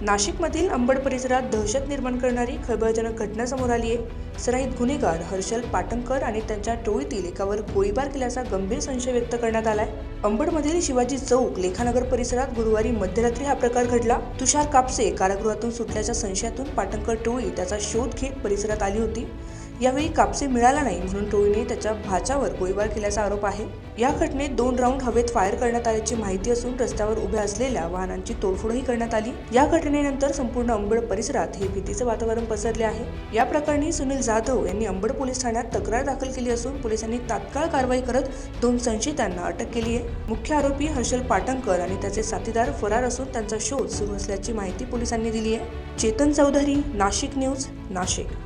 नाशिकमधील अंबड परिसरात दहशत निर्माण करणारी खळबळजनक घटना समोर आली आहे. सराईत गुन्हेगार हर्षल पाटणकर आणि त्यांच्या टोळीतील एकावर गोळीबार केल्याचा गंभीर संशय व्यक्त करण्यात आलाय. अंबडमधील शिवाजी चौक लेखानगर परिसरात गुरुवारी मध्यरात्री हा प्रकार घडला. तुषार कापसे कारागृहातून सुटल्याच्या संशयातून पाटणकर टोळी त्याचा शोध घेत परिसरात आली होती. यावेळी कापसे मिळाला नाही म्हणून टोळीने त्याच्या भाच्यावर गोळीबार केल्याचा आरोप आहे. या घटनेत दोन राऊंड हवेत फायर करण्यात आल्याची माहिती असून रस्त्यावर उभ्या असलेल्या वाहनांची तोडफोडही करण्यात आली. या घटनेनंतर संपूर्ण अंबड परिसरात हे भीतीचं वातावरण पसरले आहे. या प्रकरणी सुनील जाधव यांनी अंबड पोलीस ठाण्यात तक्रार दाखल केली असून पोलिसांनी तात्काळ कारवाई करत दोन संशयितांना अटक केली आहे. मुख्य आरोपी हर्षल पाटणकर आणि त्याचे साथीदार फरार असून त्यांचा शोध सुरू असल्याची माहिती पोलिसांनी दिली आहे. चेतन चौधरी नाशिक न्यूज नाशिक.